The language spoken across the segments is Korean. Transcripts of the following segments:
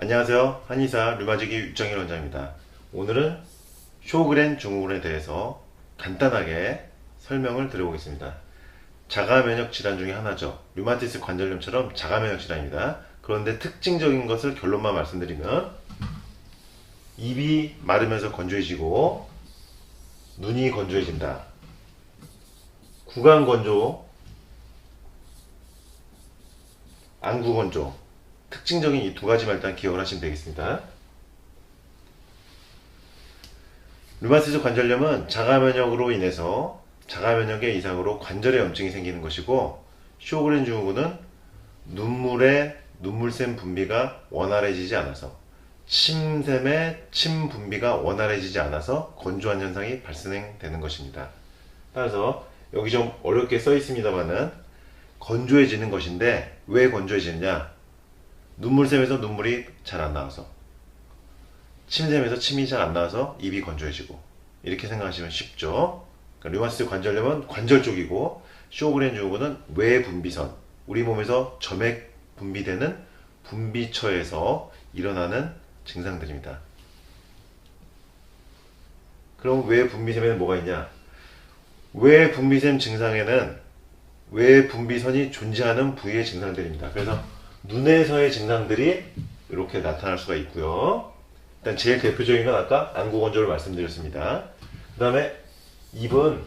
안녕하세요. 한의사 류마지기 육정일 원장입니다. 오늘은 쇼그렌 증후군에 대해서 간단하게 설명을 드려보겠습니다. 자가 면역 질환 중에 하나죠. 류마티스 관절염처럼 자가 면역 질환입니다. 그런데 특징적인 것을 결론만 말씀드리면 입이 마르면서 건조해지고 눈이 건조해진다. 구강 건조, 안구 건조, 특징적인 이 두 가지만 일단 기억을 하시면 되겠습니다. 류마티스 관절염은 자가 면역으로 인해서 자가 면역의 이상으로 관절에 염증이 생기는 것이고 쇼그렌 증후군은 눈물의 눈물샘 분비가 원활해지지 않아서 침샘의 침 분비가 원활해지지 않아서 건조한 현상이 발생되는 것입니다. 따라서 여기 좀 어렵게 써 있습니다만은 건조해지는 것인데 왜 건조해지느냐? 눈물샘에서 눈물이 잘 안 나와서 침샘에서 침이 잘 안 나와서 입이 건조해지고 이렇게 생각하시면 쉽죠. 그러니까 류마티스 관절염은 관절 쪽이고 쇼그렌 증후군은 외 분비선 우리 몸에서 점액 분비되는 분비처에서 일어나는 증상들입니다. 그럼 외 분비샘에는 뭐가 있냐? 외 분비샘 증상에는 외 분비선이 존재하는 부위의 증상들입니다. 그래서 눈에서의 증상들이 이렇게 나타날 수가 있고요. 일단 제일 대표적인 건 아까 안구 건조를 말씀드렸습니다. 그 다음에 입은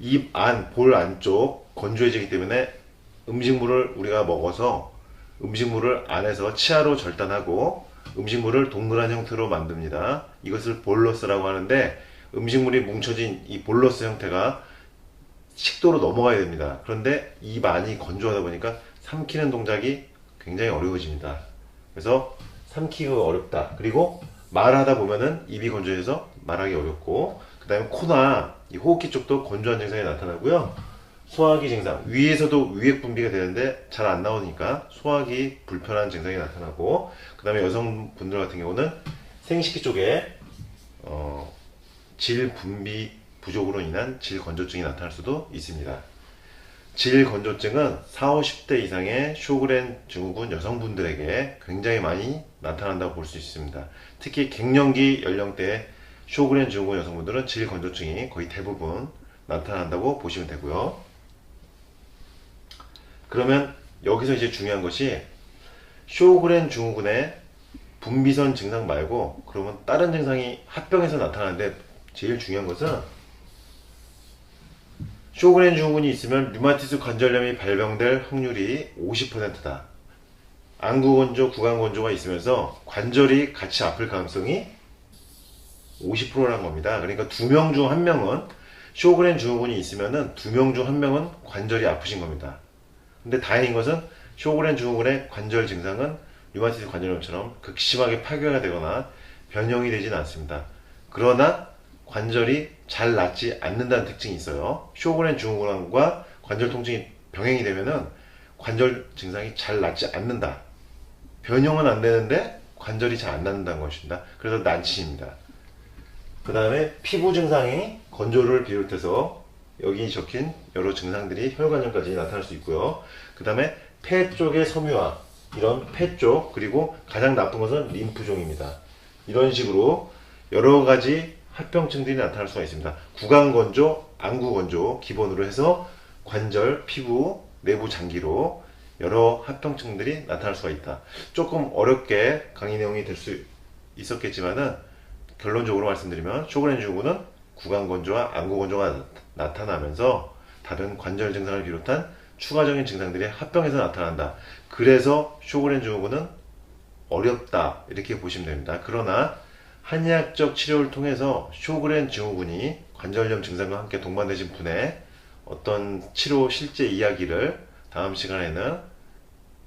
입 안, 볼 안쪽 건조해지기 때문에 음식물을 우리가 먹어서 음식물을 안에서 치아로 절단하고 음식물을 동그란 형태로 만듭니다. 이것을 볼러스라고 하는데 음식물이 뭉쳐진 이 볼러스 형태가 식도로 넘어가야 됩니다. 그런데 입 안이 건조하다 보니까 삼키는 동작이 굉장히 어려워집니다. 그래서 삼키기가 어렵다. 그리고 말하다 보면은 입이 건조해서 말하기 어렵고, 그 다음에 코나 이 호흡기 쪽도 건조한 증상이 나타나고요. 소화기 증상, 위에서도 위액 분비가 되는데 잘 안 나오니까 소화기 불편한 증상이 나타나고, 그 다음에 여성분들 같은 경우는 생식기 쪽에 어, 질 분비 부족으로 인한 질 건조증이 나타날 수도 있습니다. 질 건조증은 40, 50대 이상의 쇼그렌 증후군 여성분들에게 굉장히 많이 나타난다고 볼 수 있습니다. 특히 갱년기 연령대의 쇼그렌 증후군 여성분들은 질 건조증이 거의 대부분 나타난다고 보시면 되고요. 그러면 여기서 이제 중요한 것이 쇼그렌 증후군의 분비선 증상 말고 그러면 다른 증상이 합병해서 나타나는데 제일 중요한 것은 쇼그렌 증후군이 있으면 류마티스 관절염이 발병될 확률이 50%다. 안구 건조, 구강 건조가 있으면서 관절이 같이 아플 가능성이 50%라는 겁니다. 그러니까 두 명 중 한 명은 쇼그렌 증후군이 있으면은 두 명 중 한 명은 관절이 아프신 겁니다. 근데 다행인 것은 쇼그렌 증후군의 관절 증상은 류마티스 관절염처럼 극심하게 파괴가 되거나 변형이 되진 않습니다. 그러나 관절이 잘 낫지 않는다는 특징이 있어요. 쇼그렌 증후군과 관절 통증이 병행이 되면은 관절 증상이 잘 낫지 않는다. 변형은 안 되는데 관절이 잘 안 낫는다는 것입니다. 그래서 난치입니다. 그 다음에 피부 증상이 건조를 비롯해서 여기 적힌 여러 증상들이 혈관염까지 나타날 수 있고요. 그 다음에 폐 쪽의 섬유화, 이런 폐 쪽, 그리고 가장 나쁜 것은 림프종입니다. 이런 식으로 여러 가지 합병증들이 나타날 수가 있습니다. 구강 건조, 안구 건조 기본으로 해서 관절, 피부, 내부 장기로 여러 합병증들이 나타날 수가 있다. 조금 어렵게 강의 내용이 될 수 있었겠지만은 결론적으로 말씀드리면 쇼그렌 증후군은 구강 건조와 안구 건조가 나타나면서 다른 관절 증상을 비롯한 추가적인 증상들이 합병해서 나타난다. 그래서 쇼그렌 증후군은 어렵다 이렇게 보시면 됩니다. 그러나 한의학적 치료를 통해서 쇼그렌 증후군이 관절염 증상과 함께 동반되신 분의 어떤 치료 실제 이야기를 다음 시간에는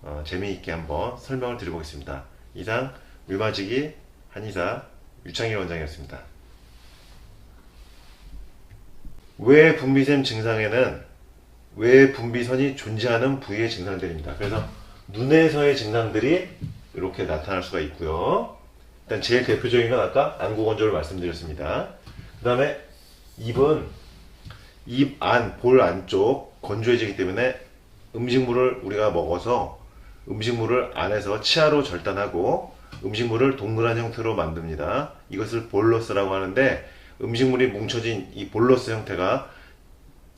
어, 재미있게 한번 설명을 드려보겠습니다. 이상 류마지기 한의사 유창일 원장이었습니다. 외 분비샘 증상에는 외 분비선이 존재하는 부위의 증상들입니다. 그래서 눈에서의 증상들이 이렇게 나타날 수가 있고요. 일단 제일 대표적인 건 아까 안구 건조를 말씀드렸습니다. 그 다음에 입은 입 안, 볼 안쪽 건조해지기 때문에 음식물을 우리가 먹어서 음식물을 안에서 치아로 절단하고 음식물을 동그란 형태로 만듭니다. 이것을 볼러스라고 하는데 음식물이 뭉쳐진 이 볼러스 형태가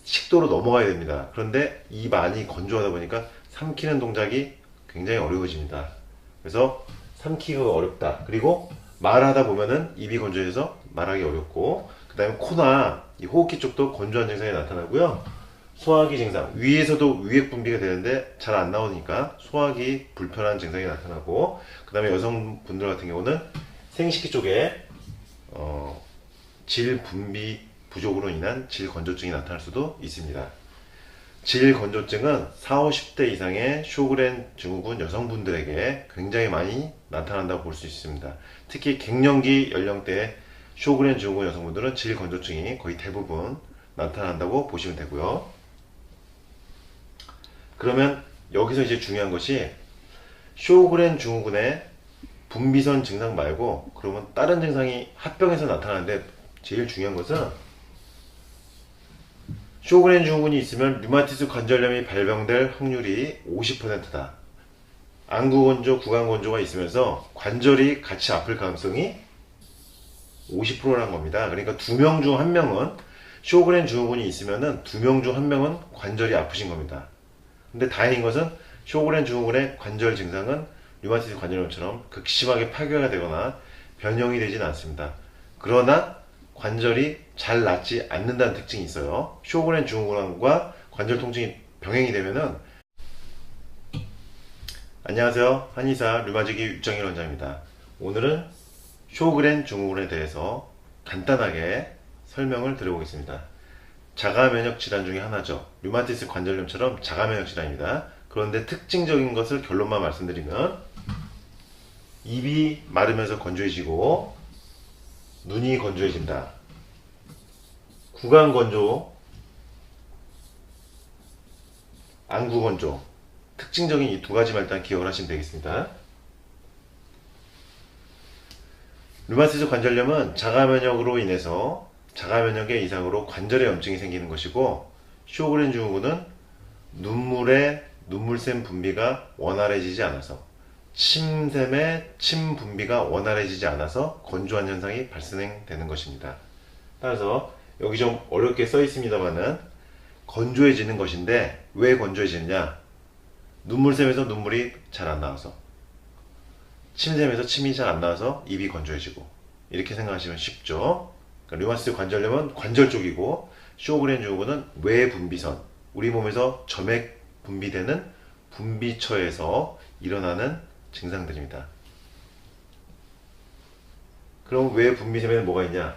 식도로 넘어가야 됩니다. 그런데 입 안이 건조하다 보니까 삼키는 동작이 굉장히 어려워집니다. 그래서 삼키기가 어렵다. 그리고 말하다 보면은 입이 건조해서 말하기 어렵고, 그 다음에 코나 이 호흡기 쪽도 건조한 증상이 나타나고요. 소화기 증상, 위에서도 위액 분비가 되는데 잘 안 나오니까 소화기 불편한 증상이 나타나고, 그 다음에 여성분들 같은 경우는 생식기 쪽에 어, 질 분비 부족으로 인한 질 건조증이 나타날 수도 있습니다. 질 건조증은 40, 50대 이상의 쇼그렌 증후군 여성분들에게 굉장히 많이 나타난다고 볼 수 있습니다. 특히 갱년기 연령대 쇼그렌 증후군 여성분들은 질 건조증이 거의 대부분 나타난다고 보시면 되고요. 그러면 여기서 이제 중요한 것이 쇼그렌 증후군의 분비선 증상 말고 그러면 다른 증상이 합병해서 나타나는데 제일 중요한 것은 쇼그렌 증후군이 있으면 류마티스 관절염이 발병될 확률이 50%다. 안구건조, 구강건조가 있으면서 관절이 같이 아플 가능성이 50%라는 겁니다. 그러니까 두 명 중 한 명은 쇼그렌 증후군이 있으면은 두 명 중 한 명은 관절이 아프신 겁니다. 근데 다행인 것은 쇼그렌 증후군의 관절 증상은 류마티스 관절염처럼 극심하게 파괴가 되거나 변형이 되진 않습니다. 그러나 관절이 잘 낫지 않는다는 특징이 있어요. 쇼그렌 증후군과 관절 통증이 병행이 되면은 안녕하세요. 한의사 류마지기 육정일 원장입니다. 오늘은 쇼그렌 증후군에 대해서 간단하게 설명을 드려보겠습니다. 자가 면역 질환 중에 하나죠. 류마티스 관절염처럼 자가 면역 질환입니다. 그런데 특징적인 것을 결론만 말씀드리면 입이 마르면서 건조해지고 눈이 건조해진다. 구강 건조, 안구 건조. 특징적인 이 두 가지만 일단 기억을 하시면 되겠습니다. 류마티스 관절염은 자가 면역으로 인해서 자가 면역의 이상으로 관절에 염증이 생기는 것이고 쇼그렌 증후군은 눈물의 눈물샘 분비가 원활해지지 않아서 침샘의 침 분비가 원활해지지 않아서 건조한 현상이 발생되는 것입니다. 따라서 여기 좀 어렵게 써 있습니다만은 건조해지는 것인데 왜 건조해지느냐? 눈물샘에서 눈물이 잘 안 나와서 침샘에서 침이 잘 안 나와서 입이 건조해지고 이렇게 생각하시면 쉽죠. 그러니까 류마티스 관절염은 관절 쪽이고 쇼그렌 증후군은 외 분비선 우리 몸에서 점액 분비되는 분비처에서 일어나는 증상들입니다. 그럼 외 분비샘에는 뭐가 있냐?